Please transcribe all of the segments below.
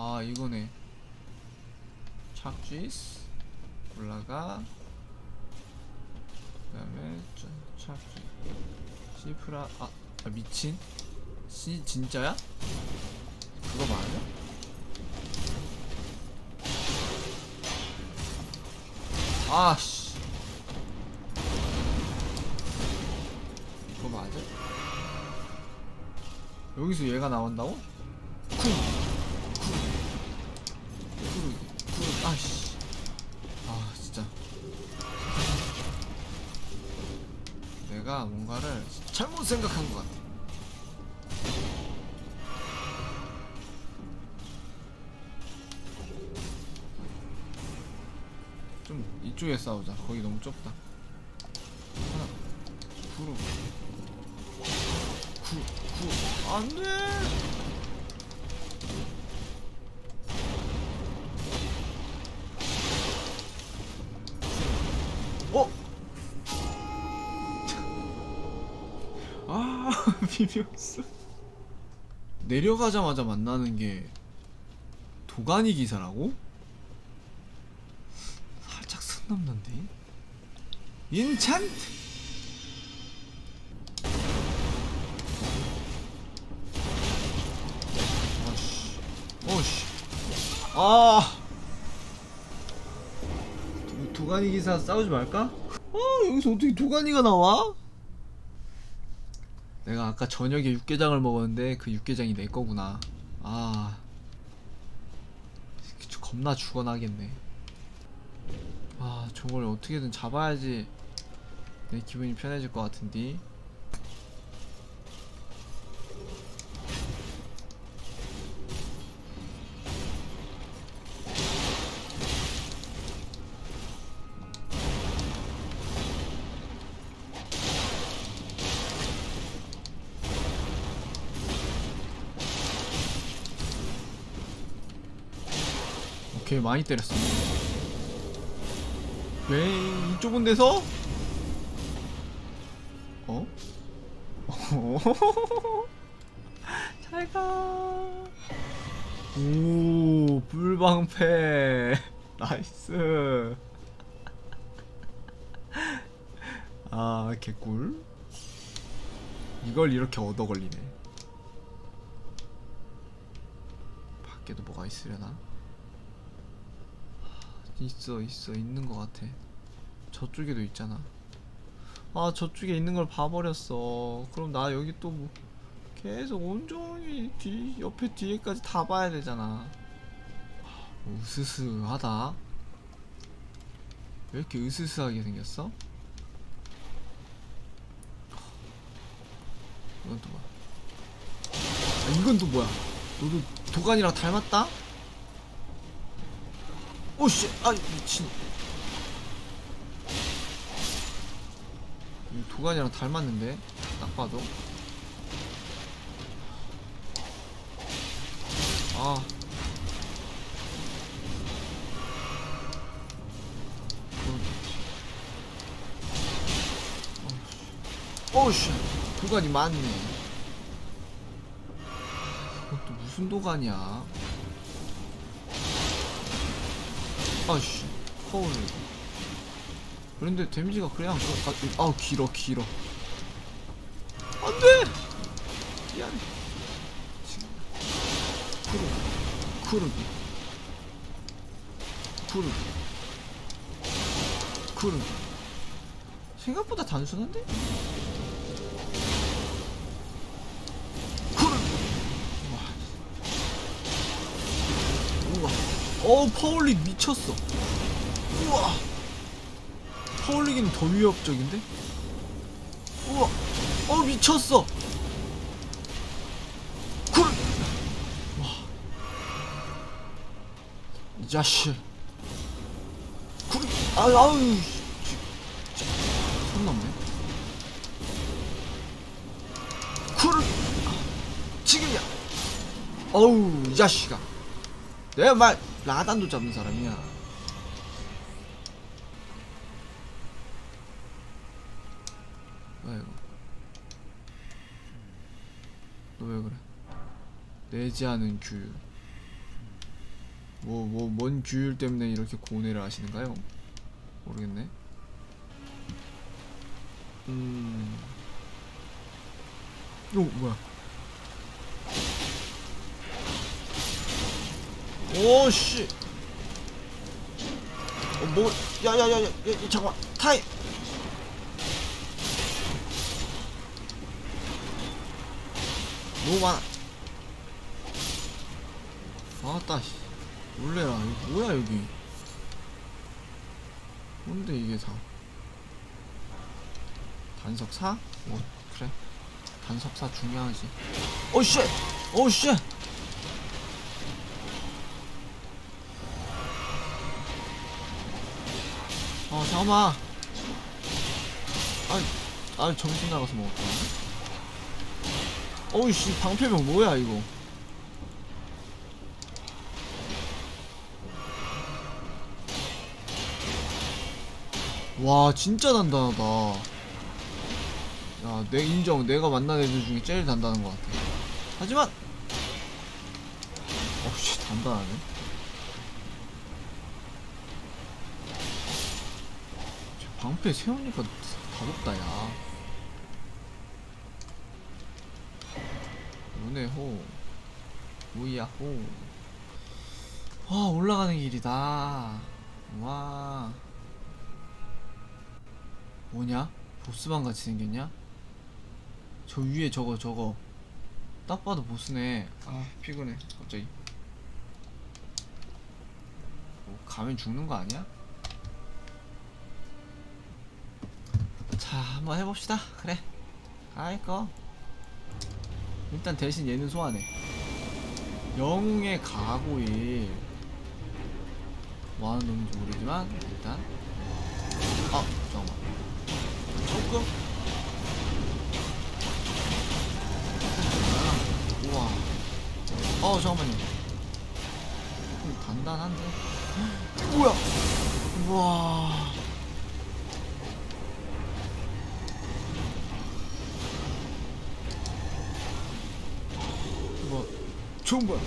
아 이거네 착쥐스 올라가 그 다음에 착쥐 시프라 아, 아 미친 시 진짜야? 그거 맞아? 아씨 그거 맞아? 여기서 얘가 나온다고? 쿵! 잘못 생각한 것 같아. 좀 이쪽에 싸우자. 거기 너무 좁다. 하나. 구루 구구. 안돼 비벼스 내려가자마자 만나는 게 도가니 기사라고? 살짝 손 넘는데? 인찬트? 어씨 어씨 아 도, 도가니 기사 싸우지 말까? 아 여기서 어떻게 도가니가 나와? 내가 아까 저녁에 육개장을 먹었는데 그 육개장이 내 거구나. 아 겁나 죽어나겠네. 아 저걸 어떻게든 잡아야지 내 기분이 편해질 것 같은데 오케이 많이 때렸어 왜 이쪽은 데서? 어? 잘가 오 불방패 나이스 아 개꿀 이걸 이렇게 얻어 걸리네 밖에도 뭐가 있으려나? 있어 있어. 있는 것 같아. 저쪽에도 있잖아. 아 저쪽에 있는 걸 봐버렸어. 그럼 나 여기 또 뭐 계속 온종일 뒤 옆에 뒤에까지 다 봐야 되잖아. 하, 으스스하다. 왜 이렇게 으스스하게 생겼어? 이건 또 뭐야? 아, 이건 또 뭐야? 너도 도간이랑 닮았다? 오씨. 아 미친. 이 도간이랑 닮았는데? 딱 봐도. 아. 오씨. 도간이 많네. 이건 또 무슨 도간이야 아씨 커울 그런데 데미지가 가. 아, 아우 길어 길어. 안돼. 미안해. 쿠르 쿠르 쿠르 쿠르. 생각보다 단순한데? 우와. 어 파울릭 미쳤어. 우와. 파울릭이는 더 위협적인데? 우와. 어 미쳤어. 쿨. 와. 이 자식. 쿨. 아 아우. 손 넘네. 쿨. 지금이야. 어우 이 자식아. 내가 말 라단도 잡는 사람이야. 아이고. 너 왜 그래? 내지 않은 규율. 뭐 뭐 뭔 규율 때문에 이렇게 고뇌를 하시는가요? 모르겠네. 음. 오 뭐야? 오 씨. 어, 뭐? 야야야야, 야, 야, 잠깐 타임. 너무 많아. 아따 씨. 놀래라. 이거 뭐야 여기? 뭔데 이게 다? 단석사? 어 그래. 단석 사 중요하지. 오 씨. 오 씨. 어 잠깐만. 아, 아 정신 나가서 먹었다. 어이씨 방패병 뭐야 이거? 와 진짜 단단하다. 야, 내 인정. 내가 만난 애들 중에 제일 단단한 것 같아. 하지만 어씨 단단하네. 방패 세우니까 다덥다 야. 오네호 우야 호. 와 올라가는 길이다. 와. 뭐냐? 보스방 같이 생겼냐? 저 위에 저거 저거. 딱 봐도 보스네. 아 피곤해. 갑자기. 뭐 가면 죽는 거 아니야? 자 한번 해봅시다. 그래. 아이거 일단 대신 얘는 소환해. 영웅의 가고일 뭐하는 놈인지 모르지만 일단. 아 잠깐만. 조금? 아, 우와. 어 잠깐만요. 좀 단단한데? 뭐야? 우와 좋은 거야.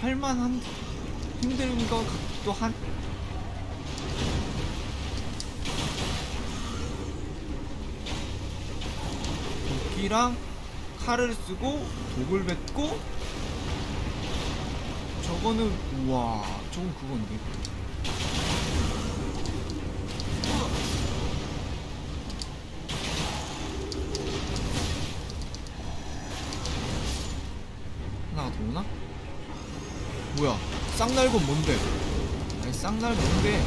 할만한 힘든 것 같기도 한. 도끼랑 칼을 쓰고 독을 뱉고 저거는 우와 저건 그건데 쌍날곤 뭔데? 아니 쌍날 뭔데?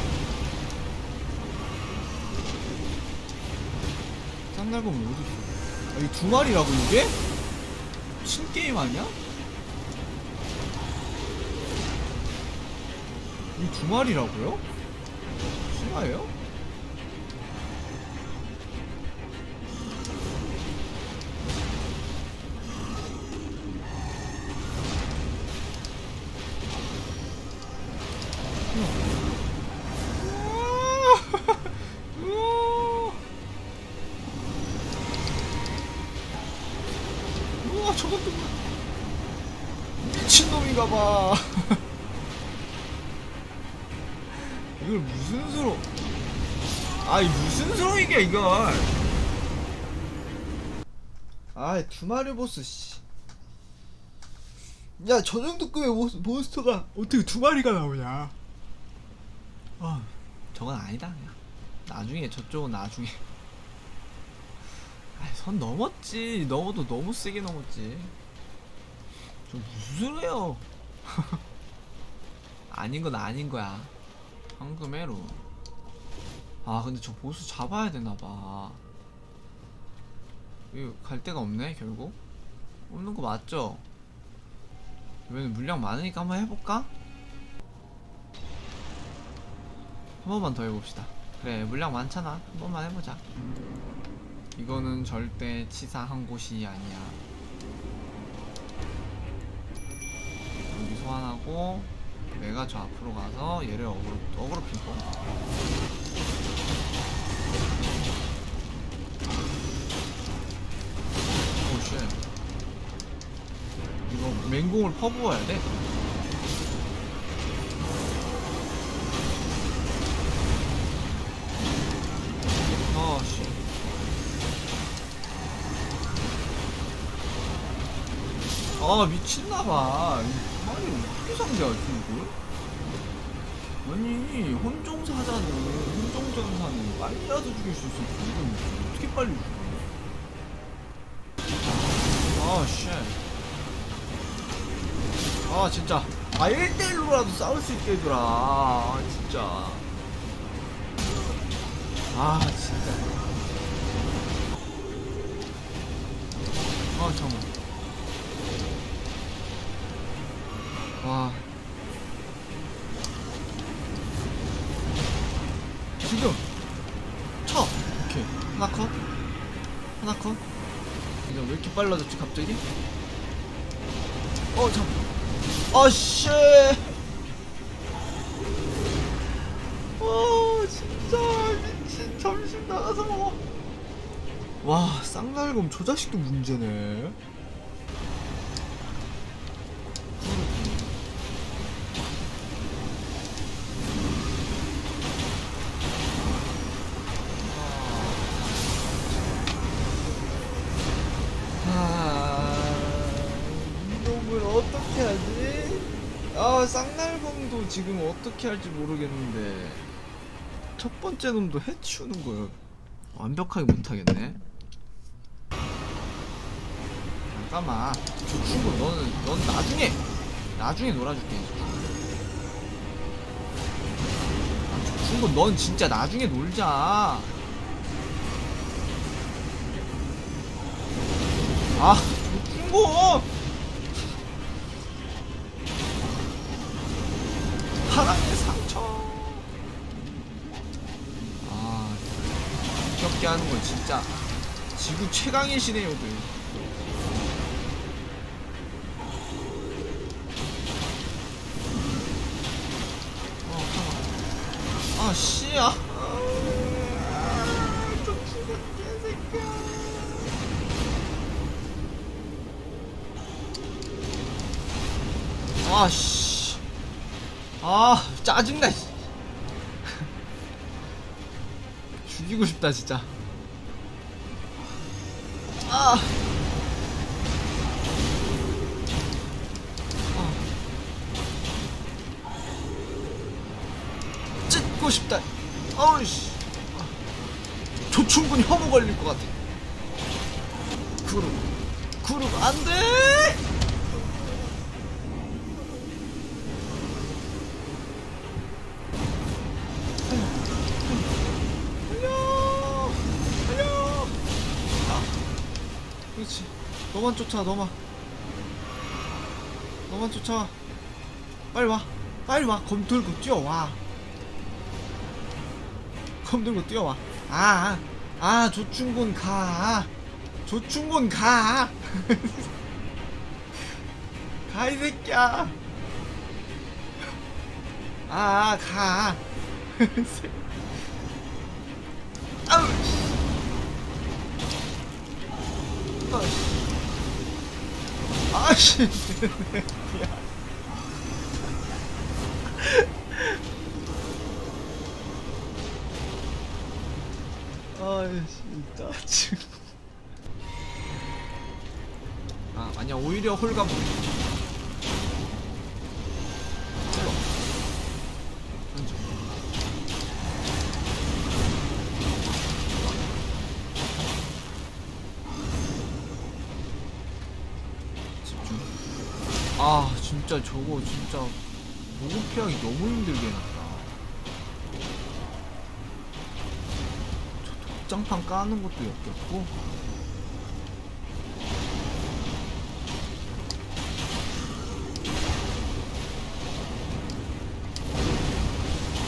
쌍날곤 어딨어? 아, 이거 두 마리라고 이게? 신게임 아니야? 이거 두 마리라고요? 실화예요? 이걸 무슨 수로 아이 무슨 수로 이게 이걸 아이 두 마리 보스 씨. 야, 저 정도 급의 몬- 몬스터가 어떻게 두 마리가 나오냐? 아, 저건 아니다. 그냥. 나중에 저쪽은 나중에. 아, 선 넘었지. 넘어도 너무 세게 넘었지. 저 무슨 소리예요? 아닌 건 아닌 거야. 황금해로. 아, 근데 저 보스 잡아야 되나 봐. 이거 갈 데가 없네, 결국. 없는 거 맞죠? 이번엔 물량 많으니까 한번 해볼까? 한 번만 더 해봅시다. 그래, 물량 많잖아. 한 번만 해보자. 이거는 절대 치사한 곳이 아니야. 여기 소환하고, 내가 저 앞으로 가서 얘를 어그로 어그로 핑퐁 오쉣. 이거 맹공을 퍼부어야 돼? 어, 아 미친나봐. 아니, 어떻게 상대하지, 이걸? 아니, 혼종사자는, 혼종전사는 빨리라도 죽일 수 있어. 이건 어떻게 빨리 죽여? 아, 쉣. 아, 진짜. 아, 1대1로라도 싸울 수 있게 해주라. 아, 진짜. 아, 진짜. 아, 잠깐만. 와. 지금. 쳐! 오케이. 하나 컷. 하나 컷. 이제 왜 이렇게 빨라졌지, 갑자기? 어, 잠 아, 씨! 와, 진짜, 미친. 점심 나가서 먹어. 와, 쌍날곰 저 자식도 문제네. 지금 어떻게 할지 모르겠는데 첫 번째 놈도 해치우는 걸 완벽하게 못하겠네. 잠깐만, 저 친구 너는 넌 나중에 나중에 놀아줄게. 아, 저 친구 넌 진짜 나중에 놀자. 아, 저 친구. 사랑의 상처. 아, 귀엽게 하는 건 진짜 지구 최강이시네요, 들. 어. 아, 씨야. 짜증나, 씨. 죽이고 싶다, 진짜. 아. 아. 찢고 싶다. 아우씨. 조충분이 혐오 걸릴 것 같아. 그룹. 그룹, 안 돼! 너만 쫓아, 너만. 너만 쫓아. 빨리 와. 빨리 와. 검 들고 뛰어와. 검 들고 뛰어와. 아, 아, 아, 조충곤 가. 조충곤 가. 가, 이 새끼야. 아, 가. 아씨. 아씨. 아이씨, 짜증. 아, 아니야, 오히려 홀가분. 진짜 저거 진짜 보급 피하기 너무 힘들게 해놨다. 저 독장판 까는 것도 역겹고.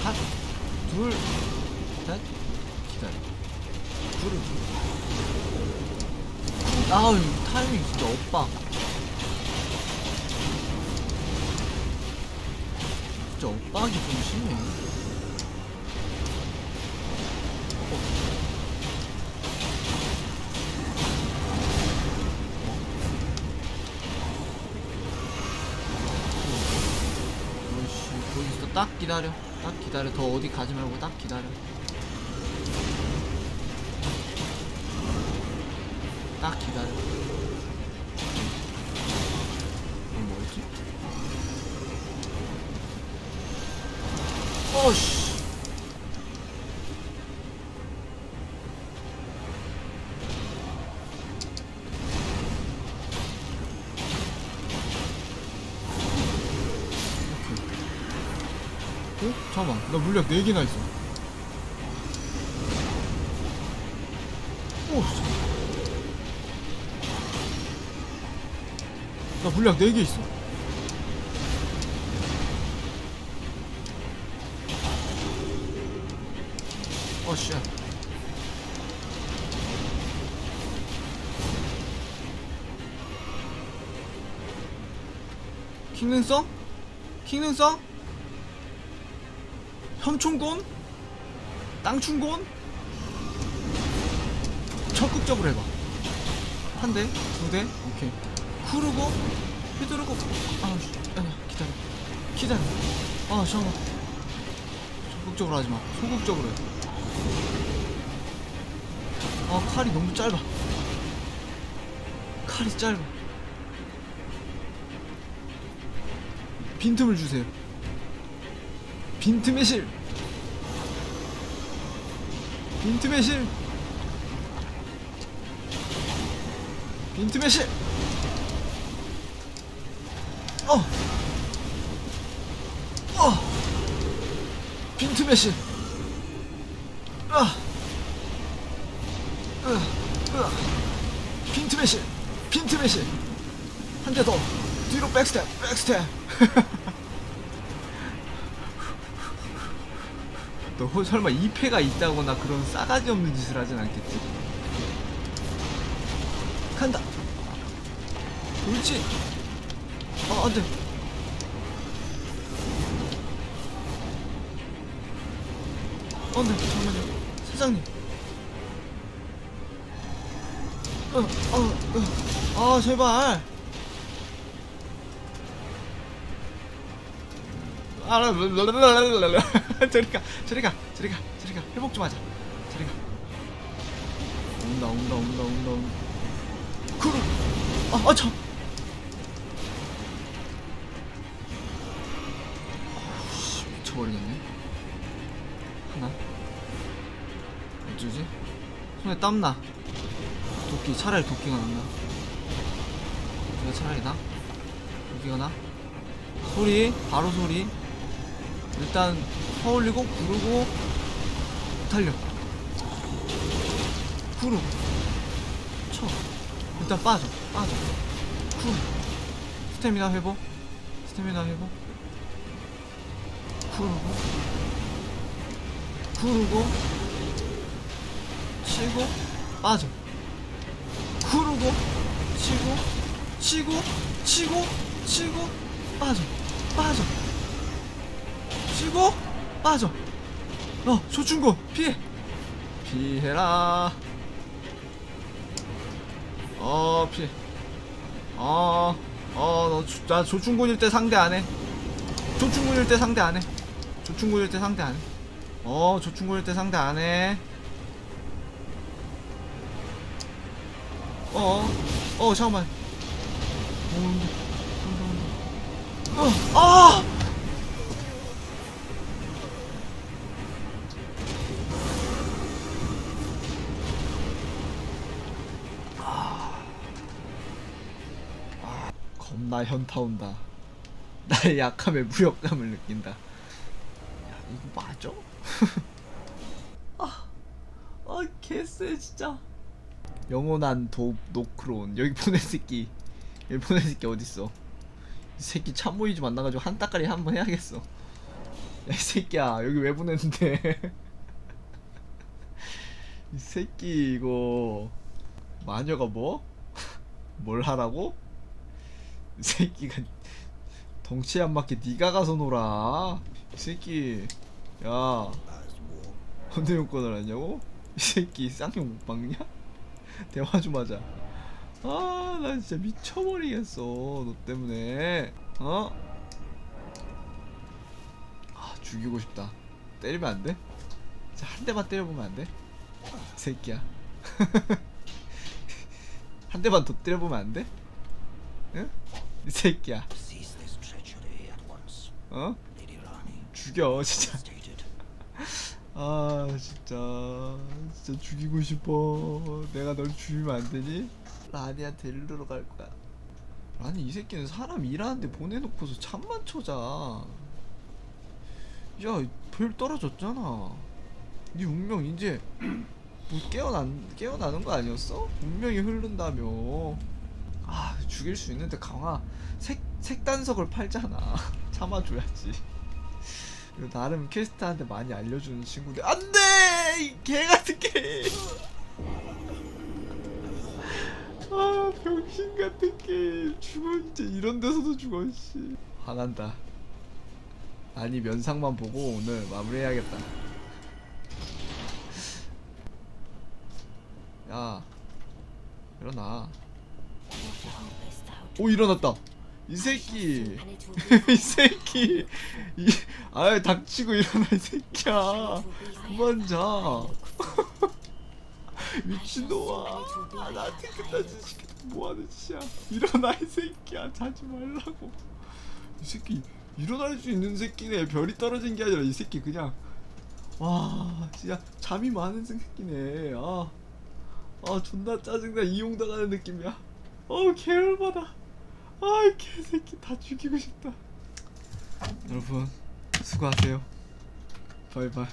한, 둘, 딱 기다려. 딱 기다려. 더 어디 가지 말고 딱 기다려. 딱 기다려. 어 뭐였지? 어씨 나 물약 4개나 있어 오, 씨. 나 물약 4개 있어 어씨 기능성? 기능성? 현충곤? 땅충곤? 적극적으로 해봐. 한 대, 두 대, 오케이. 후르고 휘두르고 아, 씨, 아니야 기다려. 기다려. 아 잠깐만. 적극적으로 하지마. 소극적으로 해아 칼이 너무 짧아. 칼이 짧아. 빈틈을 주세요. 빈틈의 실 빈틈의 실 빈틈의 실 어! 어! 빈틈의 실 아! 으, 으. 빈틈의 실 빈틈의 실 한 대 더 뒤로 백스텝 백스텝 너 설마 2패가 있다거나 그런 싸가지 없는 짓을 하진 않겠지? 간다. 안 돼. 어, 네, 잠깐만요. 사장님. 어, 어, 어. 아, 제발. 아, 랄랄랄랄랄랄. 저리 가, 저리 가, 저리 가, 저리 가. 회복 좀 하자. 저리 가. 온다, 온다, 온다, 온다, 온다. 그래. 아, 아, 참. 씨, 미쳐버리겠네. 하나. 어쩌지? 손에 땀 나. 도끼, 차라리 도끼가 낫나? 도끼가 차라리 나? 도끼가 나? 소리, 바로 소리. 일단 퍼올리고 구르고 달려. 구르고 쳐. 일단 빠져 빠져. 구르 스태미나 회복. 스태미나 회복. 구르고 구르고 치고 빠져. 구르고 치고 치고 치고 치고 빠져. 빠져 치고 빠져 어 조충고 피해 피해라 어 피해 어어너나 조충곤일 때 상대 안해 조충곤일 때 상대 안해 조충곤일 때 상대 안해 어 조충곤일 때 상대 안해 어어 어 잠깐만 어, 온다 온다 온다 어아 겁 나 현타 온다. 나의 약함에 무력감을 느낀다. 야, 이거 맞아? 아, 아, 개쎄, 진짜. 영원한 도, 노크론. 여기 보낸 새끼. 여기 보낸 새끼 어딨어? 이 새끼 참모이 좀 만나가지고 한 따까리 한 번 해야겠어. 야, 이 새끼야, 여기 왜 보냈는데? 이 새끼, 이거. 마녀가 뭐? 뭘 하라고? 이 새끼가 덩치에 안 맞게 네가 가서 놀아 이 새끼 야 언제 용건을 하냐고? 이 새끼 쌍욕 못 박냐? 대화 좀 하자 아 나 진짜 미쳐버리겠어 너 때문에 어? 아 죽이고 싶다 때리면 안 돼? 자, 한 대만 때려보면 안 돼? 이 새끼야 한 대만 더 때려보면 안 돼? 응? 이 새끼야 어? 죽여 진짜. 아 진짜 진짜 죽이고 싶어 내가 널 죽이면 안 되니? 라니한테 일르러 갈 거야 아니 이 새끼는 사람 일하는데 보내놓고서 잠만 쳐자 야별 떨어졌잖아 네 운명 이제 뭐 깨어난 깨어나는 거 아니었어? 운명이 흐른다며 아 죽일 수 있는데 강화 색 색단석을 팔잖아. 참아줘야지. 이거 나름 퀘스트한테 많이 알려주는 친구인데 안돼! 이 개같은 게임 아 병신 같은 게임 죽어 진짜 이런 데서도 죽어 씨. 화난다. 아니 면상만 보고 오늘 마무리해야겠다. 야 일어나 오 일어났다. 이 새끼. 이 새끼. 이 아유 닥치고 일어나 이 새끼야. 그만 자. 미친놈아. 아, 나한테 짓 시켜 뭐하는 짓이야. 일어나 이 새끼야. 자지 말라고. 이 새끼 일어날 수 있는 새끼네. 별이 떨어진 게 아니라 이 새끼 그냥. 와 진짜 잠이 많은 새끼네. 아, 아 존나 짜증나. 이용당하는 느낌이야 어우 개열받아. 아이 개새끼. 다 죽이고 싶다. 여러분 수고하세요. 바이바이